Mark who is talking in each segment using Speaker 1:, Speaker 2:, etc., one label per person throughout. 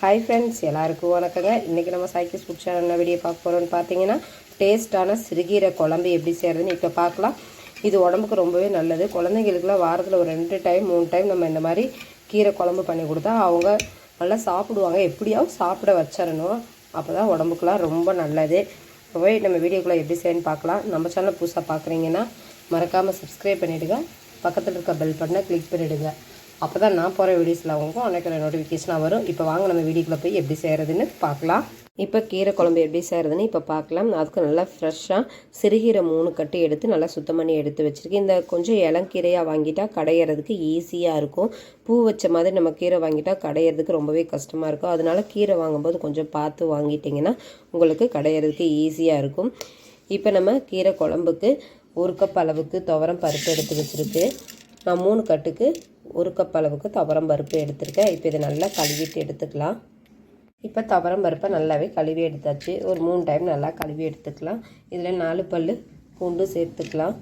Speaker 1: Hi friends எல்லாருக்கும் வணக்கங்க. இன்றைக்கி நம்ம சைக்கிள் ஃபுட் சேனல் என்ன வீடியோ பார்க்க போகிறோம்னு பார்த்தீங்கன்னா டேஸ்ட்டான சிறுகீரை குழம்பு எப்படி செய்கிறதுன்னு இப்போ பார்க்கலாம். இது உடம்புக்கு ரொம்பவே நல்லது. குழந்தைங்களுக்குலாம் வாரத்தில் ஒரு ரெண்டு டைம் மூணு டைம் நம்ம இந்த மாதிரி கீரை குழம்பு பண்ணி கொடுத்தா அவங்க நல்லா சாப்பிடுவாங்க. எப்படியாவது சாப்பிட வச்சிடணும். அப்போ தான் உடம்புக்குலாம் ரொம்ப நல்லது. போய் நம்ம வீடியோக்குள்ளே எப்படி செய்யணும்னு பார்க்கலாம். நம்ம சேனல் புதுசாக பார்க்குறீங்கன்னா மறக்காமல் சப்ஸ்கிரைப் பண்ணிவிடுங்க பக்கத்தில் இருக்க பெல் பட்டனை கிளிக் பண்ணிவிடுங்க அப்போ தான் நான் போகிற வீடியோஸில் அவங்களுக்கும் உனக்கு நோட்டிஃபிகேஷனாக வரும். இப்போ வாங்க நம்ம வீடியோக்குள்ளே போய் எப்படி செய்கிறதுன்னு பார்க்கலாம். இப்போ கீரை குழம்பு எப்படி செய்கிறதுன்னு இப்போ பார்க்கலாம். அதுக்கு நல்லா ஃப்ரெஷ்ஷாக சிறுகீரை மூணு கட்டி எடுத்து நல்லா சுத்தம் பண்ணி எடுத்து வச்சுருக்கேன். இந்த கொஞ்சம் இளங்கீரையாக வாங்கிட்டா கடையிறதுக்கு ஈஸியாக இருக்கும். பூ வச்ச மாதிரி நம்ம கீரை வாங்கிட்டா கடையிறதுக்கு ரொம்பவே கஷ்டமாக இருக்கும். அதனால கீரை வாங்கும்போது கொஞ்சம் பார்த்து வாங்கிட்டிங்கன்னா உங்களுக்கு கடையிறதுக்கு ஈஸியாக இருக்கும். இப்போ நம்ம கீரை குழம்புக்கு ஒரு கப் அளவுக்கு துவரம் பருப்பு எடுத்து வச்சுருக்கு. நான் மூணு கட்டுக்கு ஒரு கப் அளவுக்கு துவரம் பருப்பு எடுத்திருக்கேன். இப்போ இதை நல்லா கழுவிட்டு எடுத்துக்கலாம். இப்போ துவரம் பருப்பை நல்லாவே கழுவி எடுத்தாச்சு. ஒரு மூணு டைம் நல்லா கழுவி எடுத்துக்கலாம். இதில் நாலு பல் பூண்டு சேர்த்துக்கலாம்.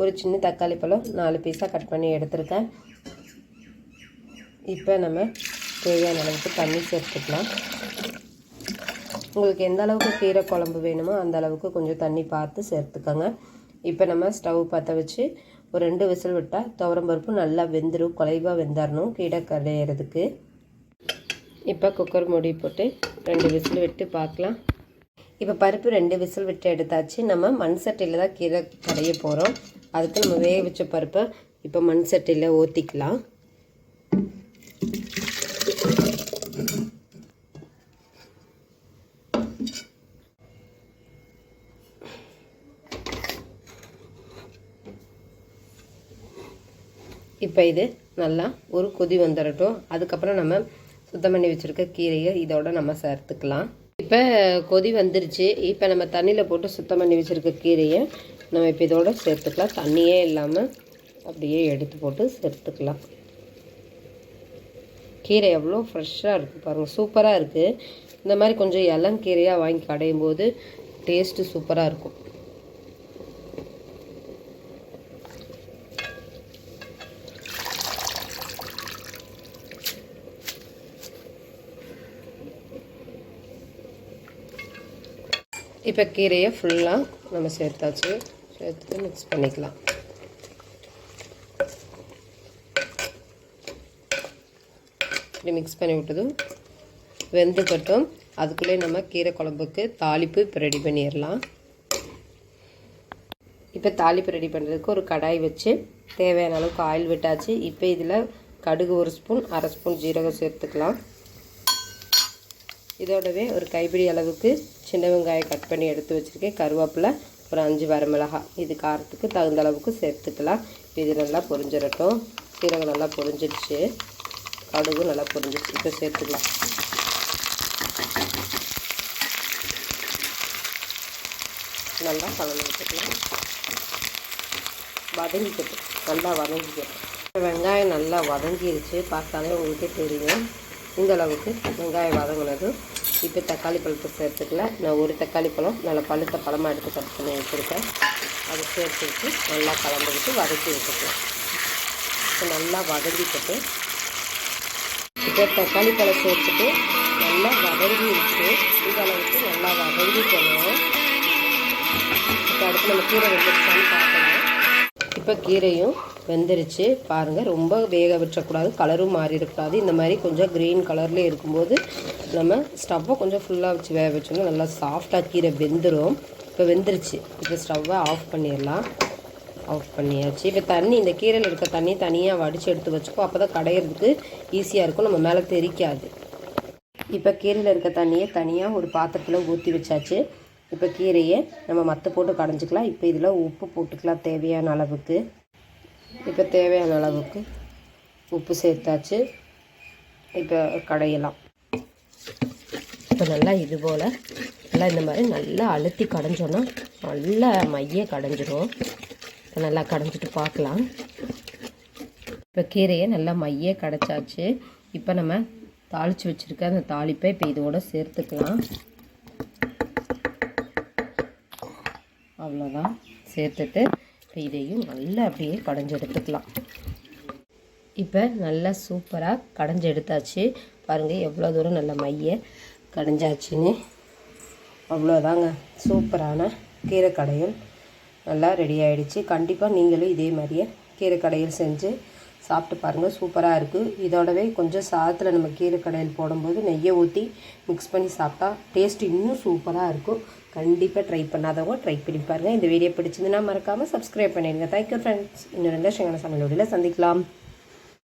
Speaker 1: ஒரு சின்ன தக்காளி பழம் நாலு பீஸாக கட் பண்ணி எடுத்துருக்கேன். இப்போ நம்ம தேவையான அளவுக்கு தண்ணி சேர்த்துக்கலாம். உங்களுக்கு எந்த அளவுக்கு கீரை குழம்பு வேணுமோ அந்த அளவுக்கு கொஞ்சம் தண்ணி பார்த்து சேர்த்துக்கோங்க. இப்போ நம்ம ஸ்டவ் பற்ற வச்சு ஒரு ரெண்டு விசில் விட்டால் துவரம் பருப்பு நல்லா வெந்துடும் குலைவாக வெந்தாரணும் கீரை கடையிறதுக்கு இப்போ குக்கர் மூடி போட்டு ரெண்டு விசில் விட்டு பார்க்கலாம் இப்போ பருப்பு ரெண்டு விசில் விட்டு எடுத்தாச்சு. நம்ம மண் சட்டியில் தான் கீரை கடைய போகிறோம் அதுக்கு நம்ம வேக வச்ச பருப்பை இப்போ மண் சட்டியில் ஊற்றிக்கலாம் இப்போ இது நல்லா ஒரு கொதி வந்துடட்டும் அதுக்கப்புறம் நம்ம சுத்தம் பண்ணி வச்சுருக்க கீரையை இதோட நம்ம சேர்த்துக்கலாம். இப்போ கொதி வந்துருச்சு. இப்போ நம்ம தண்ணியில் போட்டு சுத்தம் பண்ணி வச்சுருக்க கீரையை நம்ம இப்போ இதோட சேர்த்துக்கலாம். தண்ணியே இல்லாமல் அப்படியே எடுத்து போட்டு சேர்த்துக்கலாம். கீரை எவ்வளோ ஃப்ரெஷ்ஷாக இருக்குது பாருங்கள் சூப்பராக இருக்குது இந்த மாதிரி கொஞ்சம் இளங்கீரையாக வாங்கி கடையும் போது டேஸ்ட்டு சூப்பராக இருக்கும். இப்போ கீரையை ஃபுல்லாக நம்ம சேர்த்தாச்சு. சேர்த்துட்டு மிக்ஸ் பண்ணிக்கலாம். இப்படி மிக்ஸ் பண்ணி விட்டதும் வெந்துக்கட்டும் அதுக்குள்ளே நம்ம கீரை குழம்புக்கு தாளிப்பு இப்போ ரெடி பண்ணிடலாம். இப்போ தாளிப்பு ரெடி பண்ணுறதுக்கு ஒரு கடாய் வச்சு தேவையான அளவுக்கு ஆயில் விட்டாச்சு. இப்போ இதில் கடுகு ஒரு ஸ்பூன் அரை ஸ்பூன் ஜீரகம் சேர்த்துக்கலாம். இதோடவே ஒரு கைப்பிடி அளவுக்கு சின்ன வெங்காயம் கட் பண்ணி எடுத்து வச்சுருக்கேன். கருவேப்பிலை ஒரு அஞ்சு வரமிளகாய் இது காரத்துக்கு தகுந்த அளவுக்கு சேர்த்துக்கலாம். இது நல்லா பொரிஞ்சிடட்டும். சீரகம் நல்லா பொரிஞ்சிடுச்சு. கடுகு நல்லா பொரிஞ்சிடுச்சு. இப்போ சேர்த்துக்கலாம். நல்லா கலந்து விட்டுக்கலாம். வதங்கிக்கட்டும். நல்லா வதங்கிக்கட்டும். வெங்காயம் நல்லா வதங்கிருச்சு. பார்த்தாலே உங்களுக்கே தெரியும். இந்த அளவுக்கு வெங்காயம் வதங்கினதும் இப்போ தக்காளி பழத்தை சேர்த்துக்கல. நான் ஒரு தக்காளி பழம் நல்லா பழுத்த பழமாக எடுத்து கட் பண்ணி வச்சுருக்கேன். அதை சேர்த்துக்கிட்டு நல்லா கலந்துக்கிட்டு வதக்கி விட்டுக்கலாம். இப்போ நல்லா வதங்கிக்கிட்டு இப்போ தக்காளி பழம் சேர்த்துட்டு நல்லா வதங்கி விட்டு இந்த அளவுக்கு நல்லா வதங்கிக்கணும் இப்போ அடுத்து நம்ம கீரை வெந்துருச்சான்னு பார்க்கணும் இப்போ கீரையும் வெந்துருச்சு. பாருங்கள் ரொம்ப வேக விட்டுறக்கூடாது கலரும் மாறி இருக்கக்கூடாது இந்த மாதிரி கொஞ்சம் க்ரீன் கலர்லேயே இருக்கும்போது நம்ம ஸ்டவ்வை கொஞ்சம் ஃபுல்லாக வச்சு வேக வச்சோம்னா நல்லா சாஃப்டாக கீரை வெந்துடும் இப்போ வெந்துருச்சு. இப்போ ஸ்டவ்வை ஆஃப் பண்ணிடலாம். ஆஃப் பண்ணியாச்சு. இப்போ தண்ணி இந்த கீரையில் இருக்க தண்ணி தனியாக வடித்து எடுத்து வச்சுக்கோ. அப்போ தான் கடையிறதுக்கு ஈஸியாக இருக்கும். நம்ம மேலே தெரிக்காது. இப்போ கீரையில் இருக்க தண்ணியை தனியாக ஒரு பாத்திரத்தில் ஊற்றி வச்சாச்சு. இப்போ கீரையை நம்ம மற்ற போட்டு கடைஞ்சிக்கலாம். இப்போ இதில் உப்பு போட்டுக்கலாம் தேவையான அளவுக்கு. இப்போ தேவையான அளவுக்கு உப்பு சேர்த்தாச்சு. இப்போ கடையலாம். இப்போ நல்லா இது போல் நல்லா இந்த மாதிரி நல்லா அழுத்தி கடைஞ்சோன்னா நல்லா மைய கடைஞ்சிரும். இப்போ நல்லா கடைஞ்சிட்டு பார்க்கலாம் இப்போ கீரையை நல்லா மைய கடைச்சாச்சு. இப்போ நம்ம தாளித்து வச்சுருக்க அந்த தாளிப்பை இப்போ இதோட சேர்த்துக்கலாம். அவ்வளோதான் சேர்த்துட்டு இப்போ இதையும் நல்லா அப்படியே கடைஞ்சி எடுத்துக்கலாம். இப்போ நல்லா சூப்பராக கடைஞ்சி எடுத்தாச்சு. பாருங்கள் எவ்வளோ தூரம் நல்ல மைய கடைஞ்சாச்சுன்னு. அவ்வளோதாங்க. சூப்பரான கீரை கடையல் நல்லா ரெடி ஆகிடுச்சு கண்டிப்பாக நீங்களும் இதே மாதிரியே கீரை கடையில் செஞ்சு சாப்பிட்டு பாருங்கள் சூப்பராக இருக்குது இதோடவே கொஞ்சம் சாதத்தில் நம்ம கீரை போடும்போது நெய்யை ஊற்றி மிக்ஸ் பண்ணி சாப்பிட்டா டேஸ்ட் இன்னும் சூப்பராக இருக்கும். கண்டிப்பாக ட்ரை பண்ணாதவங்க ட்ரை பண்ணி பாருங்கள் இந்த வீடியோ பிடிச்சிருந்துன்னா மறக்காமல் சப்ஸ்கிரைப் பண்ணிடுங்க. தேங்க்யூ ஃப்ரெண்ட்ஸ் இன்னும் ரெண்டு சமையலோடையில் சந்திக்கலாம்.